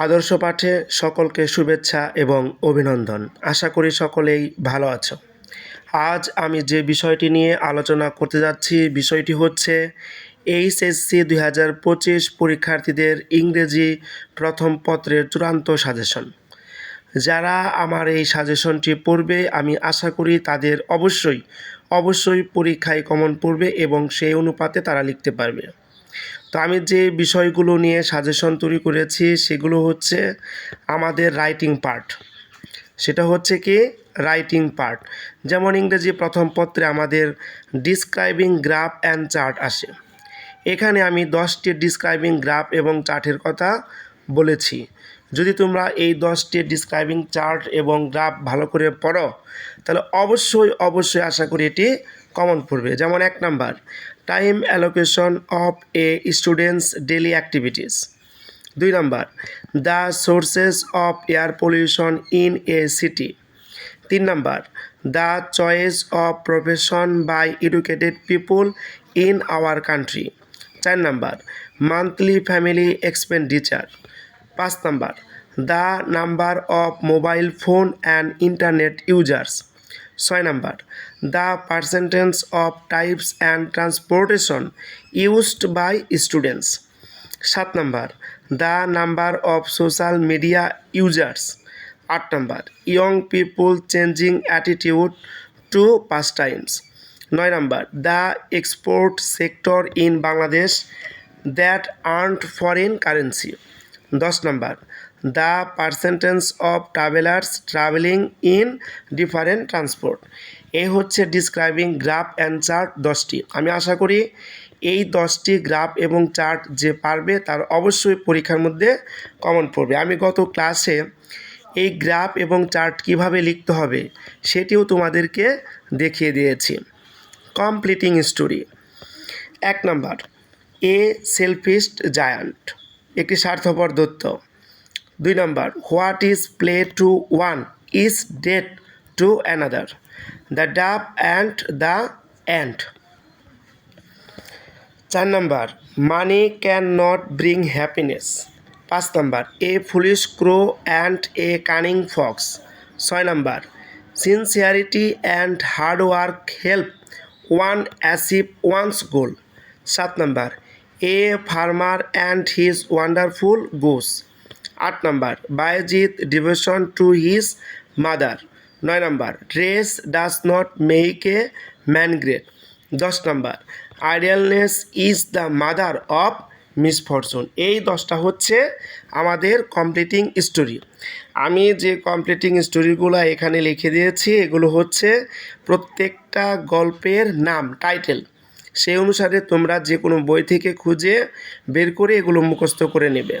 আদর্শ পাঠে সকলকে শুভেচ্ছা এবং অভিনন্দন। আশা করি সকলেই ভালো আছো। আজ আমি যে বিষয়টি নিয়ে আলোচনা করতে যাচ্ছি, বিষয়টি হচ্ছে এইচএসসি দুই হাজার পঁচিশ পরীক্ষার্থীদের ইংরেজি প্রথম পত্রের চূড়ান্ত সাজেশন। যারা আমার এই সাজেশনটি পড়বে, আমি আশা করি তাদের অবশ্যই অবশ্যই পরীক্ষায় কমন পড়বে এবং সেই অনুপাতে তারা লিখতে পারবে। তো আমি যে বিষয়গুলো নিয়ে সাজেশন তৈরি করেছি, সেগুলো হচ্ছে আমাদের রাইটিং পার্ট সেটা হচ্ছে কি? রাইটিং পার্ট যেমন ইংরেজি প্রথম পত্রে আমাদের ডিসক্রাইবিং গ্রাফ অ্যান্ড চার্ট আসে। এখানে আমি দশটি ডিসক্রাইবিং গ্রাফ এবং চার্টের কথা বলেছি। যদি তোমরা এই দশটি ডিসক্রাইবিং চার্ট এবং গ্রাফ ভালো করে পড়ো, তাহলে অবশ্যই অবশ্যই আশা করি এটি কমন পড়বে। যেমন এক number time allocation of a students daily activities দুই number the sources of air pollution in a city তিন number the choice of profession by educated people in our country চার নাম্বার মান্থলি ফ্যামিলি এক্সপেন্ডিচার পাঁচ number the number of mobile phone and internet users ছয় number, the percentage of types and transportation used by students. সাত number, the number of social media users. আট number, young people changing attitude to pass times নয় number, the export sector in Bangladesh that earned foreign currency. দশ number. The percentage of travellers travelling in different transport. এই হচ্ছে describing graph and chart দশটি। আমি আশা করি এই দশটি গ্রাফ এবং চার্ট যে পারবে তার অবশ্যই পরীক্ষার মধ্যে কমন পড়বে। আমি গত ক্লাসে এই গ্রাফ এবং চার্ট কীভাবে লিখতে হবে সেটিও তোমাদেরকে দেখিয়ে দিয়েছি। Completing story. এক নম্বর, এ সেলফিস্ট জায়ান্ট। একটি স্বার্থপর দত্ত দুই number, what is play to one? Is death to another? The dove and the ant চার number, money can not bring happiness. পাঁচ number, a foolish crow and a cunning fox. ছয় number, sincerity and hard work help one achieve one's goal. সাত number a farmer and his wonderful goose আট number Bayazid's devotion to his mother নয় number dress does not make a man great দশ number idleness is the mother of misfortune এই দশটা হচ্ছে আমাদের completing story আমি যে কমপ্লিটিং স্টোরিগুলো এখানে লিখে দিয়েছি, এগুলো হচ্ছে প্রত্যেকটা গল্পের নাম টাইটেল সেই অনুসারে তোমরা যে কোনো বই থেকে খুঁজে বের করে এগুলো মুখস্থ করে নেবে।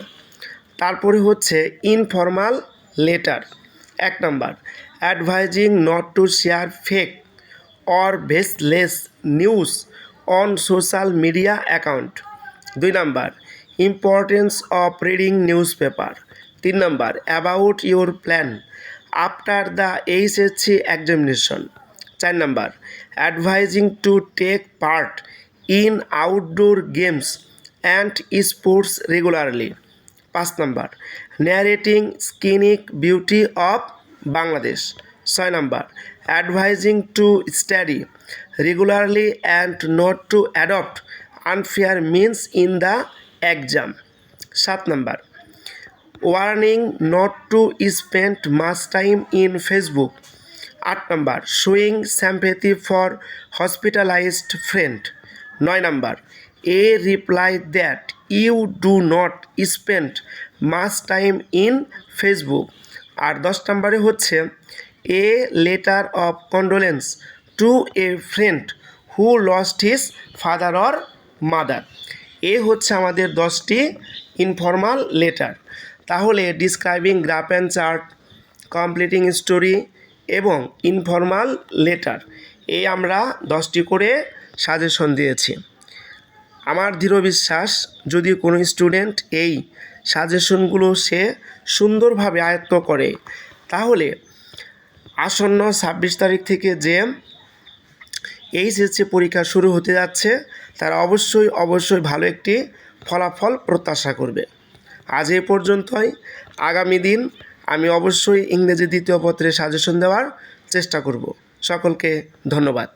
তারপরে হচ্ছে ইনফর্মাল লেটার এক number advising not to share fake or baseless news on social media account দুই number importance of reading newspaper তিন number about your plan after the HSC examination চার number. Advising to take part in outdoor games and sports regularly পাঁচ number. Narrating scenic beauty of Bangladesh ছয় number. Advising to study regularly and not to adopt unfair means in the exam সাত number. Warning not to spend much time in Facebook আট number showing sympathy for hospitalised friend নয় number a reply that you do not spend much time in Facebook আর দশ নম্বরে হচ্ছে a letter of condolence to a friend who lost his father or mother এ হচ্ছে আমাদের দশটি informal letter তাহলে describing graph and chart completing story এবং informal letter এই আমরা দশটি করে সাজেশন দিয়েছি। আমার দৃঢ় বিশ্বাস, যদি কোনো স্টুডেন্ট এই সাজেশনগুলো সে সুন্দরভাবে আয়ত্ত করে, তাহলে আসন্ন ছাব্বিশ তারিখ থেকে যে এইচএসসি পরীক্ষা শুরু হতে যাচ্ছে, তারা অবশ্যই অবশ্যই ভালো একটি ফলাফল প্রত্যাশা করবে। আজ এ পর্যন্তই। আগামী দিন আমি অবশ্যই ইংরেজি দ্বিতীয় পত্রে সাজেশন দেওয়ার চেষ্টা করব। সকলকে ধন্যবাদ।